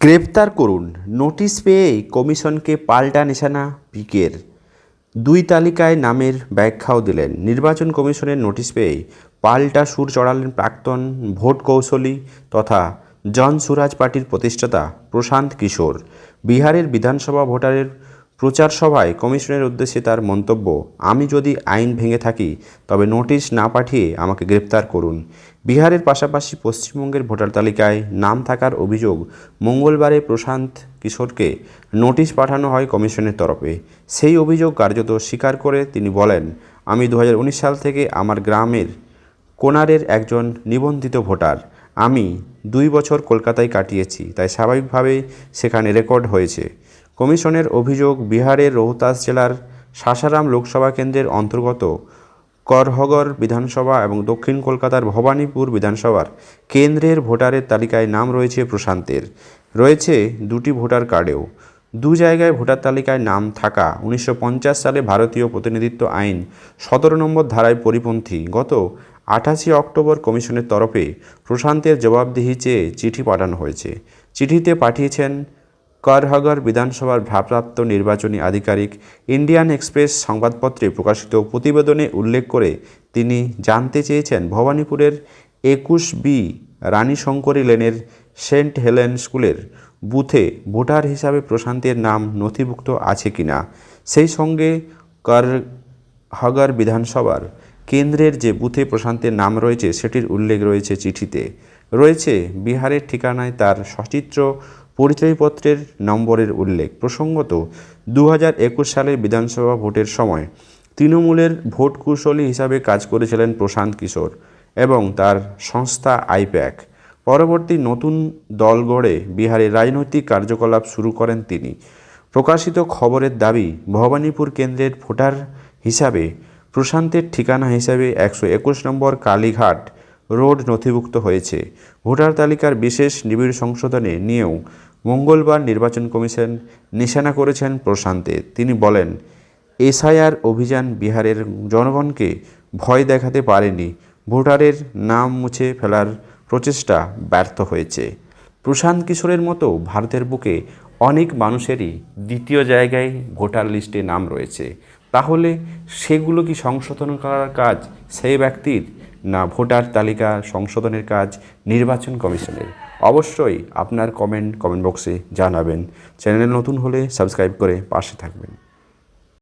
গ্রেপ্তার করুন। নোটিশ পেয়ে কমিশনকে পাল্টা নিশানা পিকের দুই তালিকায় নামের ব্যাখ্যাও দিলেন। নির্বাচন কমিশনের নোটিশ পেয়ে পাল্টা সুর চড়ালেন প্রাক্তন ভোট কৌশলী তথা জন সুরাজ পার্টির প্রতিষ্ঠাতা প্রশান্ত কিশোর। বিহারের বিধানসভা ভোটারের প্রচার সভায় কমিশনের উদ্দেশ্যে তার মন্তব্য, আমি যদি আইন ভেঙে থাকি, তবে নোটিশ না পাঠিয়ে আমাকে গ্রেপ্তার করুন। বিহারের পাশাপাশি পশ্চিমবঙ্গের ভোটার তালিকায় নাম থাকার অভিযোগ মঙ্গলবারে প্রশান্ত কিশোরকে নোটিশ পাঠানো হয় কমিশনের তরফে। সেই অভিযোগ কার্যত স্বীকার করে তিনি বলেন, আমি দু হাজার উনিশ সাল থেকে আমার গ্রামের কোনারের একজন নিবন্ধিত ভোটার। আমি দুই বছর কলকাতায় কাটিয়েছি, তাই স্বাভাবিকভাবে সেখানে রেকর্ড হয়েছে। কমিশনের অভিযোগ, বিহারের রোহতাস জেলার সাসারাম লোকসভা কেন্দ্রের অন্তর্গত করহগর বিধানসভা এবং দক্ষিণ কলকাতার ভবানীপুর বিধানসভার কেন্দ্রের ভোটারের তালিকায় নাম রয়েছে প্রশান্তের। রয়েছে দুটি ভোটার কার্ডেও। দু জায়গায় ভোটার তালিকায় নাম থাকা উনিশশো পঞ্চাশ সালে ভারতীয় প্রতিনিধিত্ব আইন সতেরো নম্বর ধারায় পরিপন্থী গত আঠাশে অক্টোবর কমিশনের তরফে প্রশান্তের জবাবদিহি চেয়ে চিঠি পাঠানো হয়েছে। চিঠিতে পাঠিয়েছেন করহগর বিধানসভার ভারপ্রাপ্ত নির্বাচনী আধিকারিক ইন্ডিয়ান এক্সপ্রেস সংবাদপত্রে প্রকাশিত প্রতিবেদনে উল্লেখ করে তিনি জানতে চেয়েছেন, ভবানীপুরের একুশ বি রানী শঙ্করী লেনের সেন্ট হেলেন স্কুলের বুথে ভোটার হিসাবে প্রশান্তের নাম নথিভুক্ত আছে কিনা সেই সঙ্গে করহগর বিধানসভার কেন্দ্রের যে বুথে প্রশান্তের নাম রয়েছে, সেটির উল্লেখ রয়েছে চিঠিতে। রয়েছে বিহারের ঠিকানায় তার সচিত্র পরিচয়পত্রের নম্বরের উল্লেখ। প্রসঙ্গত দু সালের বিধানসভা ভোটের সময় তৃণমূলের ভোট কুশলী হিসাবে কাজ করেছিলেন প্রশান্ত কিশোর এবং তার সংস্থা আইপ্যাক। পরবর্তী নতুন দল গড়ে বিহারে রাজনৈতিক কার্যকলাপ শুরু করেন তিনি। প্রকাশিত খবরের দাবি, ভবানীপুর কেন্দ্রের ভোটার হিসাবে প্রশান্তের ঠিকানা হিসাবে একশো একুশ নম্বর কালীঘাট রোড নথিভুক্ত হয়েছে। ভোটার তালিকার বিশেষ নিবিড় সংশোধনে নিয়েও মঙ্গলবার নির্বাচন কমিশন নিশানা করেছেন প্রশান্তে। তিনি বলেন, এসআইআর অভিযান বিহারের জনগণকে ভয় দেখাতে পারেনি। ভোটারের নাম মুছে ফেলার প্রচেষ্টা ব্যর্থ হয়েছে। প্রশান্ত কিশোরের মতো ভারতের বুকে অনেক মানুষেরই দ্বিতীয় জায়গায় ভোটার লিস্টে নাম রয়েছে। তাহলে সেগুলো কি সংশোধন করার কাজ সেই ব্যক্তির না ভোটার তালিকা, সংশোধনের কাজ, নির্বাচন কমিশনের। অবশ্যই আপনার কমেন্ট কমেন্ট বক্সে জানাবেন। চ্যানেল নতুন হলে সাবস্ক্রাইব করে পাশে থাকবেন।